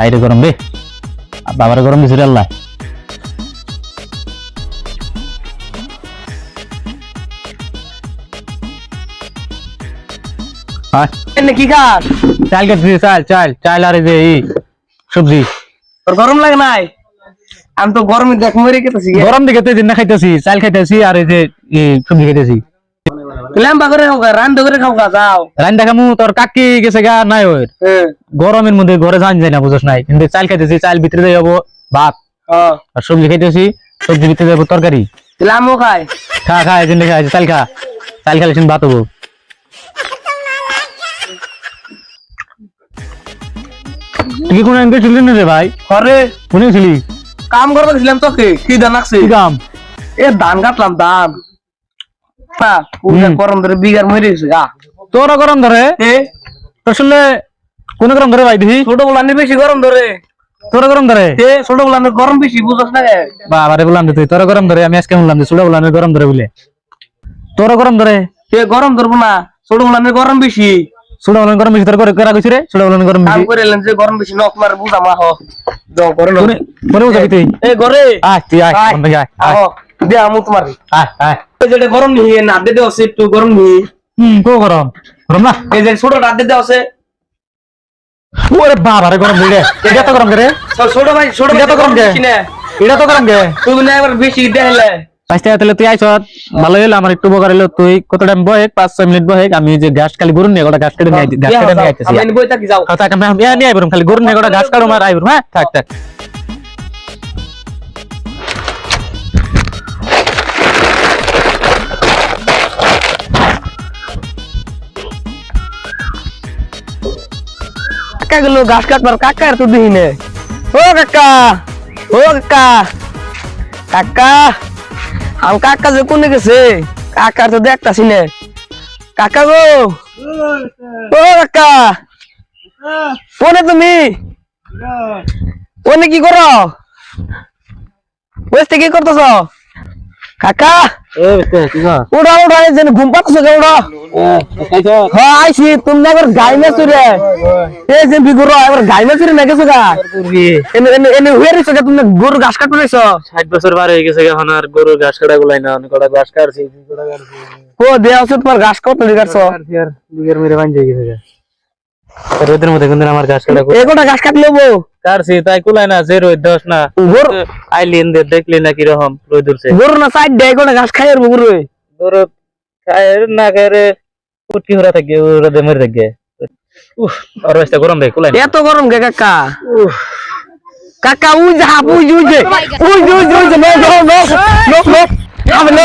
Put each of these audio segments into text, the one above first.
আইরে গরম রে। বাবার গরম দিছে রে আল্লাহ। এনে কি খাস? চাল কেটে চাল চাল চাল আর এই যে সবজি। তোর গরম লাগে নাই? আমি তো গরমে দেখ মরে গেতেছি গরম দিকে যে না খাইতেছি চাল খাইতেছি আর এই যে সবজি খাইতেছি। ল্যাম্বা করে খাও গা রান্না করে খাও যাও। রান দেখামু তোর কাকি গেছে গা নাই ওর। হ্যাঁ। গরমের মধ্যে ঘরে যান যায় না বুঝছ নাই। কিন্তু চাল খাইতেছি চাল ভিতরে যাব ভাত হ্যাঁ। আর সবজি খাইতেছি সবজি ভিতরে যাব তরকারি। তাহলে আমিও খাই খা খা এই জন্য খা এই যে চাল খা। চাল খাইলে শুন ভাত হব। তুই কি কোন আনতে ছিলি না রে ভাই? ঘরে কোনে ছিলি? কাম করতে গেছিলাম তোকে কি কি কাম? এ ধান কাটলাম ধান না পুরো। গরম ধরে বিঘার মরে গেছে গা তোরা গরম ধরে? এ আসলে কোন গরম ধরে ভাই দেখি? ছোট গুলানের বেশি গরম ধরে। তোরা গরম ধরে? এ ছোট গুলানের গরম বেশি বুঝছ না রে? বাবারে বললাম তুই তোরা গরম ধরে আমি আজকে বললাম যে সুড়া বললাম গরম ধরে বলে। তোরা গরম ধরে? এ গরম ধরবো না। ছোট গুলানের গরম বেশি। সুড়া বললাম গরম বেশি তোর করে করা কইছি রে সুড়া বললাম গরম বেশি। করে এলেন যে গরম বেশি নক মার বুঝা মা হ। যাও করে। কোনে কোনে বুঝাবি তুই? এ ঘরে। আয় তুই আয় আয়, বন্ধ আয় দে আমু তোমার। আয় আয়। এই যেটা গরম নিয়ে না দে আছে একটু গরম নিয়ে হুম কো গরম? গরম না? এই যে ছোট রাতে দেওয়া আছে। ওরে বাবারে গরম দিলে এটা তো গরম করে ছোট ভাই ছোট এটা তো গরম কে? এটা তো গরম কে তুমি না এবার বেশি দেখলে পাঁচটা তাহলে তুই আইছ ভালো হইল আমার একটু উপকার হইল। তুই কত পাঁচ ছয় মিনিট বহে আমি যে ঘাস খালি গরুন নিয়ে গোটা ঘাস কেটে নিয়ে ঘাস কেটে নিয়ে আইতেছি। আমি বই থাকি যাও। কথা আমি নিয়ে আইবরম খালি গরুন নিয়ে গোটা ঘাস কাটো মার আইবরম হ্যাঁ থাক থাক। কাকা গুলো ঘাস কাটবার, কাকা আর তো দিই নে ও কাকা ও কাকা কাকা আম কাকা যে কোনে গেছে? কাকার তো দেখতাছি নে। কাকা গো, ও কাকা, কোনে তুমি? কোনে কি করো? বসতে কি করতেছ? কাকা! এ উড়া উড়া এই ঘুম পাচ্ছ কে উড়া। খাইছো? হ্যাঁ আইছি তুমি না এবার গাই না চুরে এই যে বিগুরো এবার গাই না চুরে না গেছো গা এনে এনে এনে হুয়ে রইছো কে তুমি গরু ঘাস কাটতে রইছো 60 বছর পার হয়ে গেছে এখন আর গরুর ঘাস কাটা গুলাই না অনেক কটা ঘাস কাটছি। কটা কাটছি কো দেয়া আছে তোমার ঘাস কত কাটছো আর বিঘের মেরে বান যাই গেছে রোদের মধ্যে কোনদিন আমার ঘাস কাটা এগোটা ঘাস কাট লবো কাটছি তাই কুলাই না যে রোদ দশ না। গরু আইলিন দে দেখলি না কি রকম রোদ উঠছে? গরু না সাইড দে এগোটা ঘাস খাই আর গরু গরু খায় না খায় রে কুটকি হরা থাকে রোদে মরে থাকে উফ আর রাস্তা গরম রে কুলাই না। এত গরম গে কাকা? কাকা উই যা উই উই যে উই উই উই যে no no no no no. আবে নো।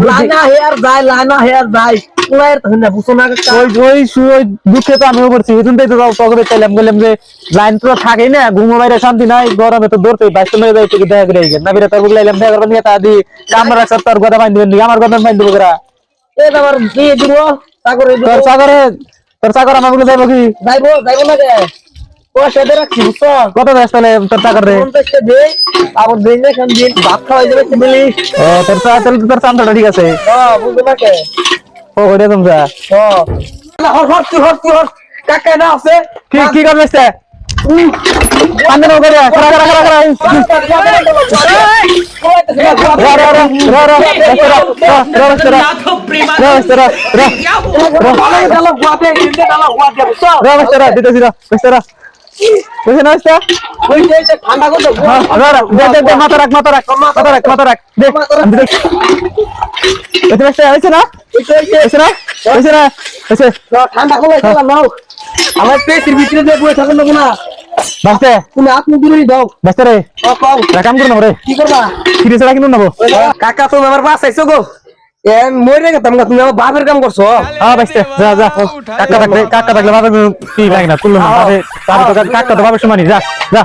লানা হেয়ার যায় লানা হেয়ার যায়। লাইন তো থাকে না ঘুমো শান্তি নাই গরমে তো দৌড়তে বাইশ দেখা করে না বেরে তোর বুকলাইলাম দেখা করবেন তাদি কামরা সত্তর গদা বাইন দিবেন আমার গদা বাইন দেবো করা? এ তোমার দিয়ে দিব সাগরে তোর কি? ও সেটা রাখছি বুঝছ কত দেশ তাহলে তোর সাগর রে ফোন আবার দিন দেখেন দিন ভাত খাওয়াই দেবে কি বলিস ও তোর সা- তাহলে তোর চামড়াটা ঠিক আছে হ্যাঁ বুঝো না কে ও ওটা তোমরা হ্যাঁ হর হর তুই হর তুই হর কাকা না আছে কি কি করবে সে পান্ডে করে করা করা করা করা রা রা রা রা রা বুঝে না ওইটা ওই যে ঠান্ডা করে দাও। হ্যাঁ দে মাথা রাখ মাথা রাখ মাথা রাখ মাথা রাখ দেখ এটা বেশ হয়েছে না হয়েছে না হয়েছে না হয়েছে ঠান্ডা করে খেলা নাও আমার পেটের ভিতরে দিয়ে বসে থাকুন না বাসতে। তুমি আপনি দূরে দাও। বাসতে রে। ও কাম করে নাও রে। কি করবা? ফিরে ছাড়া কিনুন নেব কাকা তো আমার বাস আইছো গো। মরে গেতাম না তুমি আমার বাপের কাম করছ। হ্যাঁ যা যা কাকা থাকলে কাকা থাকলে বাবা কি লাগে না তুললো না কাকা তো বাবার সমানই যা যা।